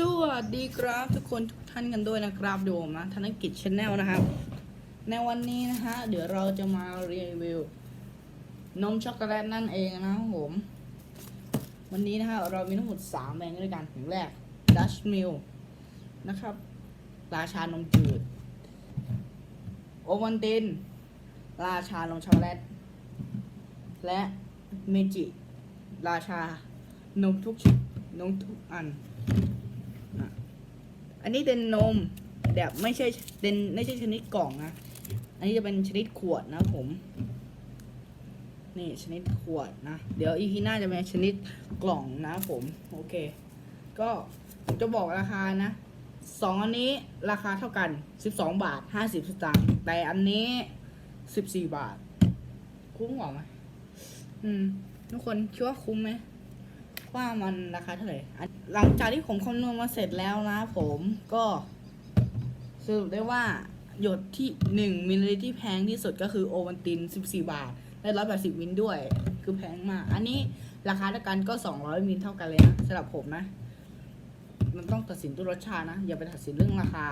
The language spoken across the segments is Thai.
สวัสดีครับทุกคนทุกท่านกันด้วยนะครับดูผมนะธนกิจชาแนลนะครับ ในวันนี้นะฮะเดี๋ยวเราจะมารีวิวนมช็อกโกแลตนั่นเองนะครับผม วันนี้นะฮะเรามีทั้งหมด3แบรนด์ด้วยกันอย่างแรก Dutch Mill นะครับ ราชานมจืด โอวันติน ราชานมช็อกโกแลต และเมจิ ราชานมทุกชนิดนมทุกอัน อันนี้เป็นนมแบบไม่ใช่เป็นไม่ใช่ชนิดกล่องนะ อันนี้จะเป็นชนิดขวดนะผม นี่ชนิดขวดนะ เดี๋ยวอีพีหน้าจะเป็นชนิดกล่องนะผม โอเค ก็ผมจะบอกราคานะสองอันนี้ราคาเท่ากัน 12 บาท 50 สตางค์ แต่อันนี้ 14 บาท คุ้มกว่าไหมอืม ทุกคนคิดว่าคุ้มไหม ว่ามันราคาเท่าไหร่หลังจากที่ผมคำนวณมาเสร็จแล้วนะผมก็สรุปได้ว่าหยดที่หนึ่งมิลลิลิตรที่แพงที่สุดก็คือโอวันติน 14 บาท ได้ร้อยแปดสิบมิลด้วย คือแพงมาก อันนี้ราคาเท่ากันก็ 200 มิลเท่ากันเลยนะสำหรับผมนะ มันต้องตัดสินด้วยรสชาตินะ อย่าไปตัดสินเรื่องราคา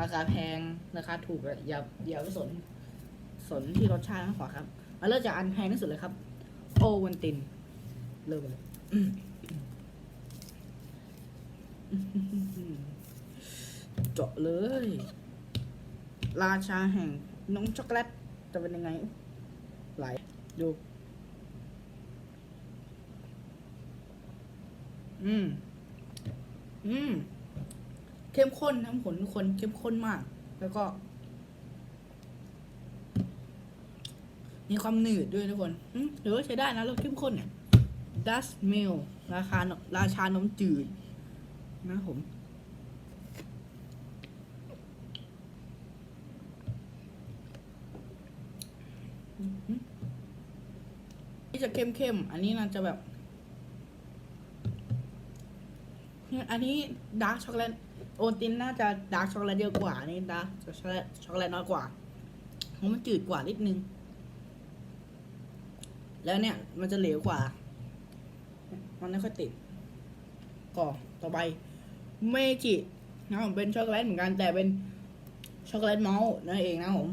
ราคาแพง ราคาถูกอะอย่าอย่าไปสน สนที่รสชาติมากกว่าครับ มาเริ่มจากอันแพงที่สุดเลยครับ โอวันติน เริ่มเลย เจาะเลย ราชาแห่งน้องช็อกโกแลตจะเป็นยังไง ไหล ดู อืม อืม เข้มข้นทั้งผลทุกคนเข้มข้นมาก แล้วก็ มีความหนืดด้วยทุกคนอืมถือว่าใช้ได้นะรสเข้มข้นเนี่ย Dutch Mill ราคาราชานมจืด นะผมนี่จะเข้มๆอันนี้น่าจะแบบ อันนี้ดาร์กช็อกโกแลต โอตินน่าจะดาร์กช็อกโกแลตเยอะกว่า นี่ดาร์กช็อกโกแลตช็อกโกแลตน้อยกว่าเพราะมันจืดกว่านิดนึง แล้วเนี่ย มันจะเหลวกว่า มันไม่ค่อยติดก็ต่อไป เมจินะผมเป็นช็อกโกแลตเหมือนกันแต่เป็นช็อกโกแลตเมาส์นั่นเองนะผม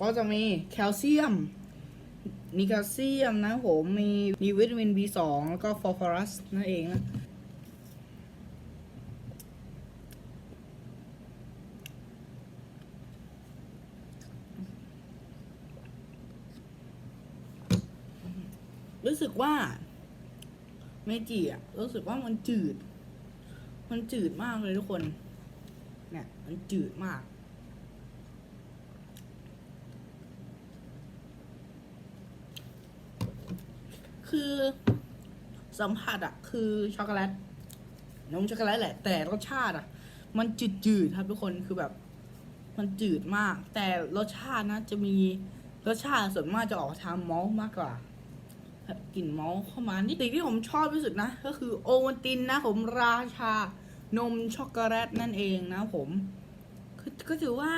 ก็จะมีแคลเซียมมีแคลเซียมนะผมมีมีวิตามิน B2 แล้วก็ฟอสฟอรัสนั่นเองนะรู้สึกว่าเมจิอะรู้สึกว่ามันจืด มันจืดมากเลยทุกคน เนี่ย มันจืดมาก คือสัมผัสอะคือช็อกโกแลตนมช็อกโกแลตแหละ แต่รสชาติอะมันจืดจืดครับทุกคนคือแบบ มันจืดมาก แต่รสชาตินะจะมีรสชาติส่วนมากจะออกทางมอลมากกว่า กลิ่นมาส์เข้ามานี่สิ่งที่ผมชอบที่สุดนะ ก็คือโอวัลตินนะผมราชานมช็อกโกแลตนั่นเองนะผมก็ถือว่า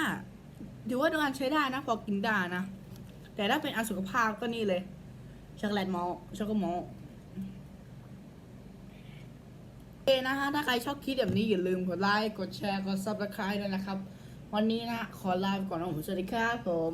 ถือว่าดูอันใช้ได้นะพอกินได้นะ แต่ถ้าเป็นอันสุขภาพก็นี่เลย ช็อกโกแลตมอลช็อกโกมอลโอเคนะฮะถ้าใครชอบคลิปแบบนี้อย่าลืมกดไลค์กดแชร์กด subscribe ด้วยนะครับ วันนี้นะขอลาไปก่อนนะผมสวัสดีครับผม